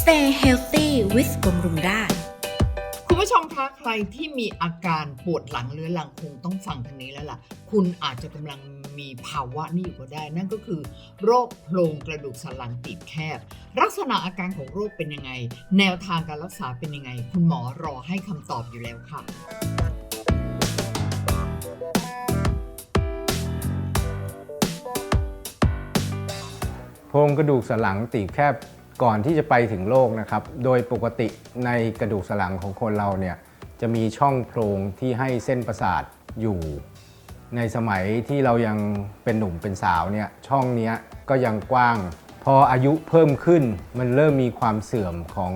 Stay healthy with บำรุงราษฎร์คุณผู้ชมคะใครที่มีอาการปวดหลังเรื้อรังคงต้องฟังทางนี้แล้วล่ะ คุณอาจจะกำลังมีภาวะนี้อยู่ก็ได้ นั่นก็คือโรคโพรงกระดูกสันหลังตีบแคบ ลักษณะอาการของโรคเป็นยังไง แนวทางการรักษาเป็นยังไง คุณหมอรอให้คำตอบอยู่แล้วค่ะโพรงกระดูกสันหลังตีบแคบ ก่อนที่จะไปถึงโรคนะครับ โดยปกติในกระดูกสันหลังของคนเราเนี่ยจะมีช่องโพรงที่ให้เส้นประสาทอยู่ ในสมัยที่เรายังเป็นหนุ่มเป็นสาวเนี่ยช่องนี้ก็ยังกว้าง พออายุเพิ่มขึ้นมันเริ่มมีความเสื่อมของ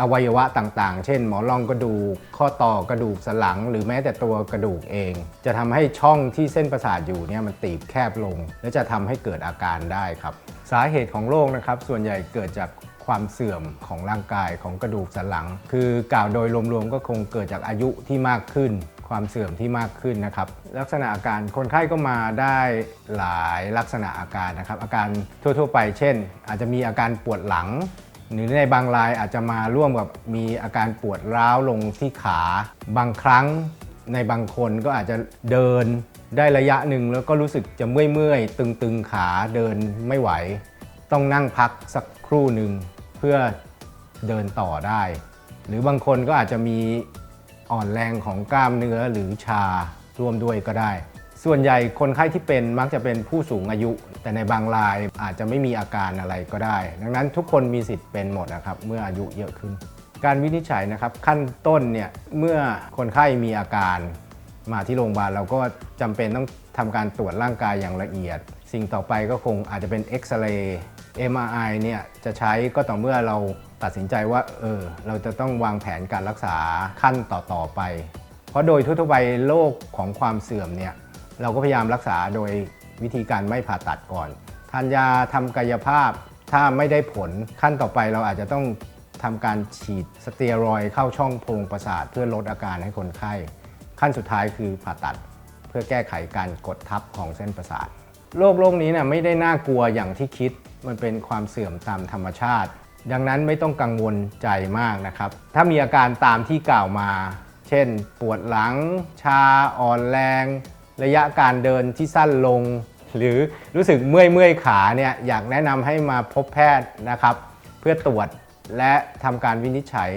อวัยวะต่างๆ เช่น หมอนรองกระดูก ข้อต่อกระดูกสันหลัง หรือแม้แต่ตัวกระดูกเอง จะทำให้ช่องที่เส้นประสาทอยู่เนี่ยมันตีบแคบลง และจะทำให้เกิดอาการได้ครับ สาเหตุของโรคนะครับส่วนใหญ่เกิดจากความเสื่อมของร่างกายของกระดูกสันหลัง คือกล่าวโดยรวมๆก็คงเกิดจากอายุที่มากขึ้น ความเสื่อมที่มากขึ้นนะครับลักษณะอาการคนไข้ก็มาได้หลายลักษณะอาการนะครับอาการทั่วๆ ไป เช่น อาจจะมีอาการปวดหลังหรือในบางรายอาจจะมาร่วมกับมีอาการปวดร้าวลงที่ขา บางครั้งในบางคนก็อาจจะเดิน ได้ระยะหนึ่งแล้วก็รู้สึกจะเมื่อยๆตึงๆขาเดินไม่ไหว ต้องนั่งพักสักครู่หนึ่งเพื่อเดินต่อได้ หรือบางคนก็อาจจะมีอ่อนแรงของกล้ามเนื้อหรือชาร่วมด้วยก็ได้ ส่วนใหญ่คนไข้ที่เป็นมักจะเป็นผู้สูงอายุ แต่ในบางรายอาจจะไม่มีอาการอะไรก็ได้ ดังนั้นทุกคนมีสิทธิ์เป็นหมดนะครับเมื่ออายุเยอะขึ้น การวินิจฉัยนะครับขั้นต้นเนี่ยเมื่อคนไข้มีอาการ มาที่โรงพยาบาลเราก็จำเป็นต้องทำการตรวจร่างกายอย่างละเอียด สิ่งต่อไปก็คงอาจจะเป็นเอ็กซเรย์ MRI เนี่ยจะใช้ก็ต่อเมื่อเราตัดสินใจว่าเออเราจะต้องวางแผนการรักษาขั้นต่อๆไป เพราะโดยทั่วไปโรคของความเสื่อมเนี่ยเราก็พยายามรักษาโดยวิธีการไม่ผ่าตัดก่อน ทานยาทำกายภาพ ถ้าไม่ได้ผลขั้นต่อไปเราอาจจะต้องทำการฉีดสเตียรอยเข้าช่องโพรงประสาทเพื่อลดอาการให้คนไข้ ขั้นสุดท้ายคือผ่าตัดเพื่อแก้ไขการกดทับของเส้นประสาทโรคโรคนี้นะไม่ได้น่ากลัวอย่างที่คิด มันเป็นความเสื่อมตามธรรมชาติ ดังนั้นไม่ต้องกังวลใจมากนะครับ ถ้ามีอาการตามที่กล่าวมา เช่น ปวดหลัง ชาอ่อนแรง ระยะการเดินที่สั้นลง หรือรู้สึกเมื่อยเมื่อยขาเนี่ยอยากแนะนำให้มาพบแพทย์นะครับ เพื่อตรวจและทำการวินิจฉัย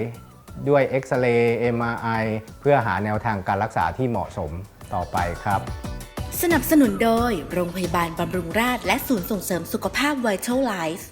ด้วยเอ็กซเรย์ MRI เพื่อหาแนวทางการรักษาที่เหมาะสมต่อไปครับสนับสนุนโดย โรงพยาบาลบำรุงราษฎร์และศูนย์ส่งเสริมสุขภาพ Vital Life